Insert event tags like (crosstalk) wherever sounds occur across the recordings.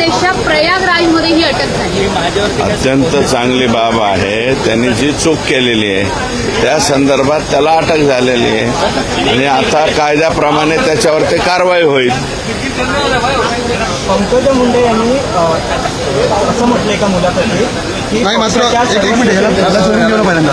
प्रदेशच्या प्रयागराजमध्ये ही अटक झाली. अत्यंत चांगली बाब आहे. त्यांनी जी चूक केलेली आहे त्या संदर्भात त्याला अटक झालेली आहे. आणि आता कायद्याप्रमाणे त्याच्यावरती कारवाई होईल. पंकजा मुंडे यांनी असं म्हटलंय का मुलाखती की नाही मात्र एक मिनिट पहिल्यांदा.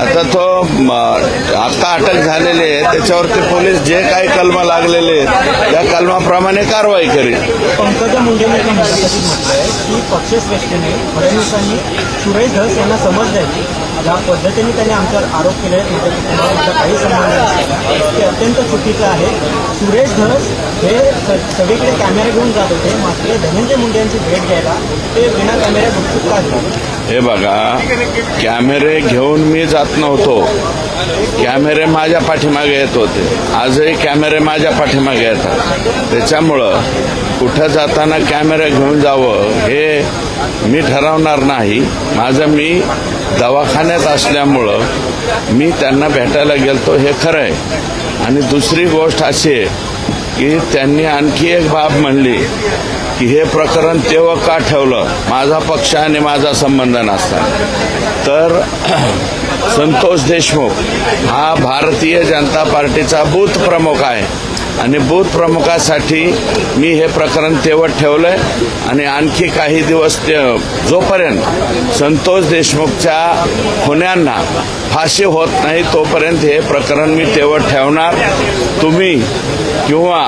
आता तो आता अटक झालेले आहे. त्याच्यावरती पोलीस जे काही कलमा लागलेले आहेत त्या कलमाप्रमाणे कारवाई करेल. पंकजा मुंडे की पक्षश्रेष्ठीने फडणवीसांनी सुरेश धस यांना समज द्यायची. ज्या पद्धतीने त्यांनी आमच्यावर आरोप केले आहेत माझ्या कुटुंबाचा काही संबंध नसलेला ते अत्यंत चुकीचं आहे. सुरेश धस हे सगळीकडे कॅमेरे घेऊन जात होते. मात्र धनंजय मुंडे यांची भेट घ्यायला ते बिना कॅमेऱ्या उत्सुक का हे बघा कॅमेरे घेऊन मी जात नव्हतो. कॅमेरे माझ्या पाठीमागे येत होते. आजही कॅमेरे माझ्या पाठीमागे येतात. त्याच्यामुळं कुठं जाताना कॅमेरे घेऊन जावं हे मी ठरवणार नाही. माझं मी दवाखान्यात असल्यामुळं मी त्यांना भेटायला गेलतो हे खरं आहे. आणि दुसरी गोष्ट अशी आहे की त्यांनी आणखी एक बाब म्हणली की हे प्रकरण तेव्हा का ठेवलं? माझा पक्ष आणि माझा संबंध नसता. तर (clears throat) संतोष देशमुख हा भारतीय जनता पार्टीचा बूथ प्रमुख आहे. आणि बूथ प्रमुखासाठी मी हे प्रकरण तेवत ठेवलंय. आणि आणखी काही दिवस ते जोपर्यंत संतोष देशमुखच्या खुन्यांना फाशी होत नाही तोपर्यंत हे प्रकरण मी तेवत ठेवणार. तुम्ही किंवा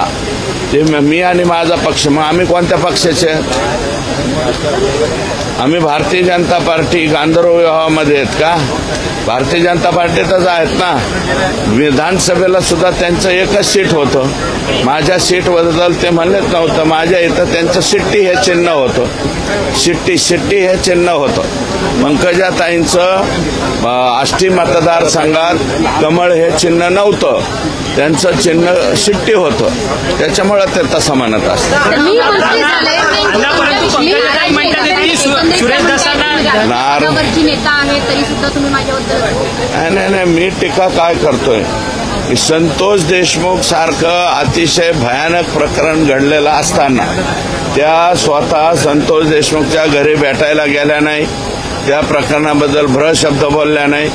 मी आणि माझा पक्ष मग आम्ही कोणत्या पक्षाचे? आम्ही भारतीय जनता पार्टी गांधर्व विवाहामध्ये आहेत का? भारतीय जनता पार्टीतच आहेत ना? विधानसभेला सुद्धा त्यांचं एकच सीट होतं. माझ्या सीटबद्दल ते म्हणलेच नव्हतं. माझ्या इथं त्यांचं शिट्टी हे चिन्ह होतं. शिट्टी शिट्टी हे चिन्ह होतं. पंकजाताईंचं आष्टी मतदारसंघात कमळ हे चिन्ह नव्हतं. त्यांचं चिन्ह शिट्टी होतं. त्याच्यामुळे ते तसं म्हणत असतं नाही नाही मी टीका काय करतोय? की संतोष देशमुख सारखं अतिशय भयानक प्रकरण घडलेलं असताना त्या स्वतः संतोष देशमुखच्या घरी भेटायला गेल्या नाही. त्या प्रकरणाबद्दल भ्रशब्द बोलल्या नाही.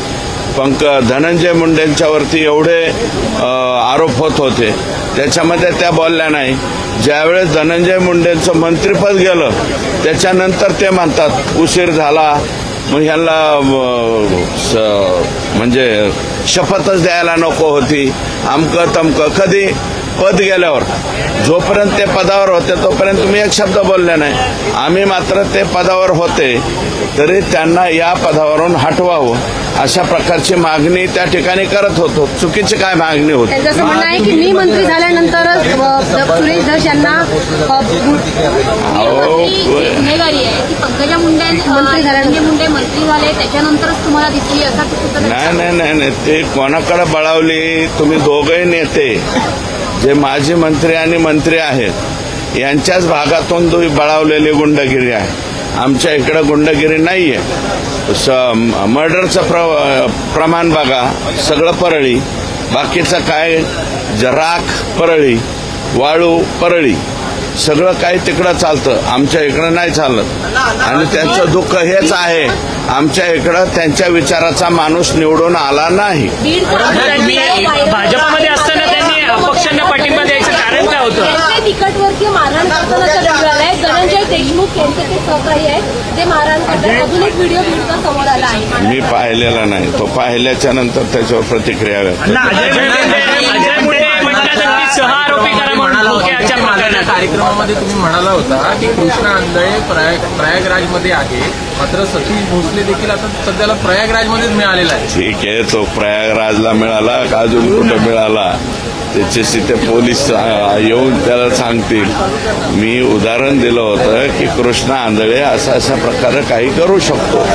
पंक धनंजय मुंडेंच्यावरती एवढे आरोप होत होते. त्याच्यामध्ये त्या बोलल्या नाही. ज्यावेळेस धनंजय मुंडेंचं मंत्रिपद गेलं त्याच्यानंतर ते म्हणतात उशीर झाला. मग ह्यांना स- म्हणजे शपथच द्यायला नको होती. अमकं तमकं. कधी पद गेल्यावर जोपर्यंत ते पदावर होते तोपर्यंत तुम्ही एक शब्द बोलले नाही. आम्ही मात्र ते पदावर होते तरी त्यांना या पदावरून हटवावं अशा प्रकारची मागणी त्या ठिकाणी करत होतो. चुकीची काय मागणी होती? त्यांचं असं म्हणणं आहे की मी मंत्री झाल्यानंतरच अ, सुरेश धस यांना अ, अहो, ही गुन्हेगारी आहे. की पंकजा मुंडे मंत्री झाल्यानंतर मुंडे मंत्री झाले त्याच्यानंतरच तुम्हाला दिसली असा नाही नाही नाही नाही. ते कोणाकडे बळावली? तुम्ही दोघंही नेते. जे माजी मंत्री आणि मंत्री आहेत यांच्याच भागातून तुम्ही बळावलेली गुंडगिरी आहे. आमच्या इकडं गुंडगिरी नाहीये. स मर्डरचं प्र प्रमाण बघा सगळं परळी. बाकीचं काय ज- राख परळी वाळू परळी. सगळं काही तिकडं चालतं. आमच्या इकडं नाही चालत. आणि त्यांचं दुःख हेच आहे. आमच्या इकडं त्यांच्या विचाराचा माणूस निवडून आला नाही बीड मी भाजपमध्ये असताना त्यांनी अपक्षांना पाठिंबा द्यायचं तिकटवरती मारहाण करताना मिळालाय धनंजय देशमुख यांचे ते सहकारी आहेत ते मारहाण करतात. अजून एक व्हिडिओ समोर आला आहे. मी पाहिलेला नाही. तो पाहिल्याच्या नंतर त्याच्यावर प्रतिक्रिया व्यक्त सह आरोपी करा म्हणून खोक्याच्या मागच्या प्रकरणात कार्यक्रमामध्ये तुम्ही म्हणाला होता की कृष्णा आंधळे प्रयाग प्रयागराजमध्ये आहे. मात्र सतीश भोसले देखील आता सध्याला प्रयागराजमध्येच मिळालेला आहे. ठीक आहे तो प्रयागराजला मिळाला का अजून कुठं मिळाला? त्याच्याशी ते पोलीस येऊन त्याला सांगतील. मी उदाहरण दिलं होतं की कृष्णा आंधळे असा अशा प्रकारे काही करू शकतो.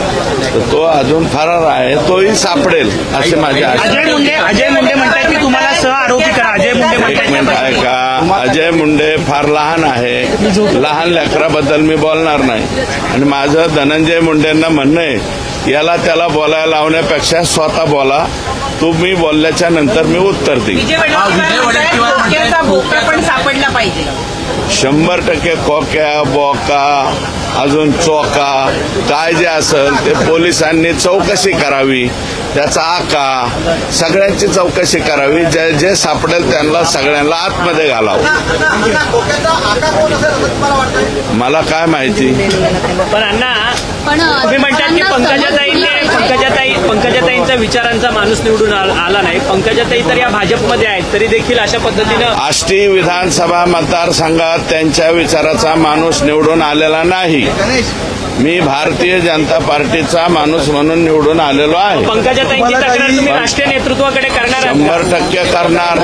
तर तो अजून फरार आहे तोही सापडेल असे माझे अजय मुंडे अजय मुंडे म्हणतात की तुम्हाला सह आरोपी करा. अजय मुंडे एक मिनिट म्हणतात आहे का अजय मुंडे फार लहान आहे. लहान लेकराबद्दल मी बोलणार नाही. आणि माझं धनंजय मुंडेंना म्हणणं आहे याला त्याला बोलायला लावण्यापेक्षा स्वतः बोला. तुम्ही बोलल्याच्या नंतर मी उत्तर देईन. विजय वडेट्टीवार म्हणतात भोका पण सापडला पाहिजे. शंभर टक्के कोक्या बोका अजून चोका काय जे असेल ते पोलिसांनी चौकशी करावी. त्याचा आका सगळ्यांची चौकशी करावी. जे जे सापडेल त्यांना सगळ्यांना आतमध्ये घालावं. मला काय माहिती? पण अण्णा तुम्ही म्हणतात की पंकजाताईंनी पंकजाताई पंकजाताईंचा विचारांचा माणूस निवडून आल- आला नाही. पंकजाताई तर या भाजपमध्ये आहेत. तरी देखील अशा पद्धतीनं आष्टी विधानसभा मतदारसंघात त्यांच्या विचाराचा माणूस निवडून आलेला नाही. मी भारतीय जनता पार्टीचा माणूस म्हणून निवडून आलेलो आहे. पंकजाताईंची तुम्हाला तक्रार काही- तुम्ही राष्ट्रीय नेतृत्वाकडे करणार आहात. शंभर टक्के करणार.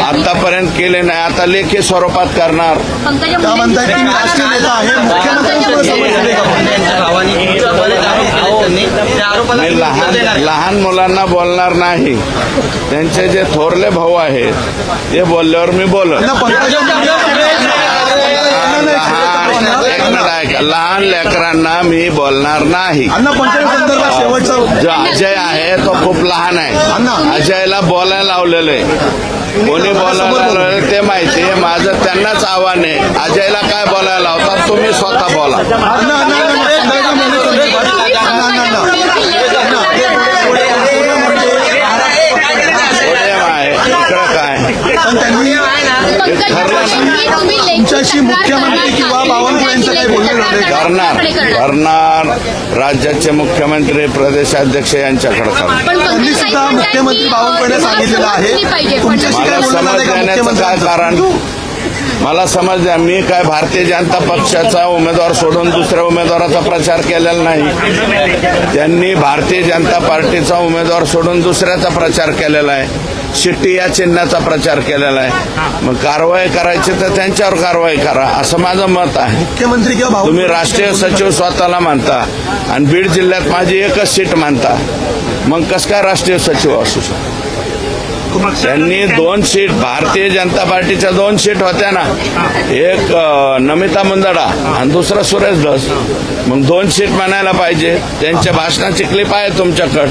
आतापर्यंत केले नाही. आता लेखी स्वरूपात करणार. पंकजा त्या मुंडेंची म्हणताय की मी राष्ट्रीय नेता आहे. मुख्यमंत्र्यांकडे समज दिली का? पण? मी लहान लहान मुलांना बोलणार नाही. त्यांचे जे थोरले भाऊ आहेत ते बोलल्यावर मी बोलत त्यांना पंकजा मुंडे ऐका. लहान लेकरांना मी बोलणार नाही अण्णा शेवटचा जो अजय आहे तो खूप लहान. आहे अजयला बोलायला लावलेलं आहे कोणी बोलायला लावलेलं ते माहिती आहे माझं त्यांनाच आव्हान आहे अजयला काय बोलायला लावतात तुम्ही स्वतः बोला काय तुमच्याशी मुख्यमंत्री किंवा बावनकुळे यांचं काही बोलणं झालंय का? करणार. करणार. राज्याचे मुख्यमंत्री प्रदेशाध्यक्ष यांच्याकडे करणार त्यांनी सुद्धा मुख्यमंत्री बावनकुळे सांगितलेलं आहे. काय कारण मला समज द्या मी काय भारतीय जनता पक्षाचा उमेदवार सोडून दुसऱ्या उमेदवाराचा प्रचार केलेला नाही. त्यांनी भारतीय जनता पार्टीचा उमेदवार सोडून दुसऱ्याचा प्रचार केलेला आहे. शिट्टी या चिन्हाचा प्रचार केलेला आहे. मग कारवाई करायची तर त्यांच्यावर कारवाई करा असं माझं मत आहे. मुख्यमंत्री किंवा तुम्ही राष्ट्रीय सचिव स्वतःला मानता आणि बीड जिल्ह्यात माझी एकच सीट मानता. मग कसं काय राष्ट्रीय सचिव असू शकतो? त्यांनी दोन सीट भारतीय जनता पार्टीच्या दोन सीट होत्या ना. एक नमिता मुंदडा आणि दुसरा सुरेश धस. मग दोन सीट म्हणायला पाहिजे. त्यांच्या भाषणाची क्लिप आहे तुमच्याकडे.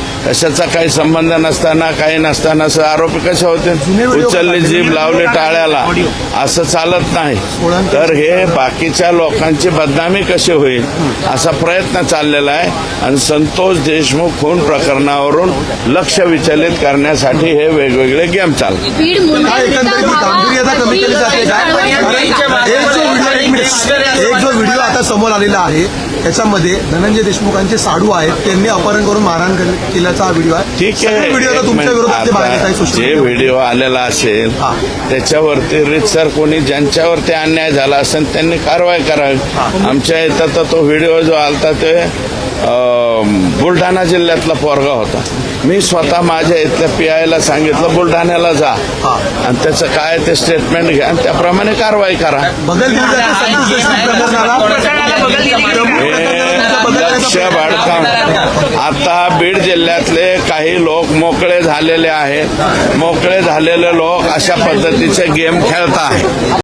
कशाचा काही संबंध नसताना काही नसताना स- आरोपी कसे होते? उचलली जीभ लावली टाळ्याला. असं चालत नाही. तर हे बाकीच्या लोकांची बदनामी कशी होईल असा प्रयत्न चाललेला आहे. आणि संतोष देशमुख खून प्रकरणावरून लक्ष विचलित करण्यासाठी हे वेगवेगळे गेम ही व्हिडिओ आता समोर आलेला आहे त्याच्यामध्ये धनंजय देशमुखांचे साडू आहेत. त्यांनी अपहरण करून मारहाण केल- केल्याचा हा व्हिडिओ आहे ठीक आहे व्हिडिओ एक तुमच्या मिनिट. विरोधात ते बाहेर येत आहे आता सोशल जे मीडियावर. व्हिडिओ आलेला असेल हा. त्याच्यावरती रितसर कोणी ज्यांच्यावरती अन्याय झाला असेल त्यांनी कारवाई करावी आमच्या इथं तर तो व्हिडिओ जो आलता ते अं, बुलढाणा जिल्ह्यातला पोरगा होता मी स्वतः माझ्या इथल्या पी आयला सांगितलं बुलढाण्याला जा हा. आणि त्याचं काय ते स्टेटमेंट घ्या आणि त्याप्रमाणे कारवाई करा बदल दिली जाते संतोष देशमुख प्रकरणाला प्रकरणाला बदल दिली गेली. लक्ष बाळकाम आता बीड जिल्ह्यातले काही लोक मोकळे झालेले आहेत. मोकळे झालेले लोक अशा पद्धतीचे गेम खेळत आहेत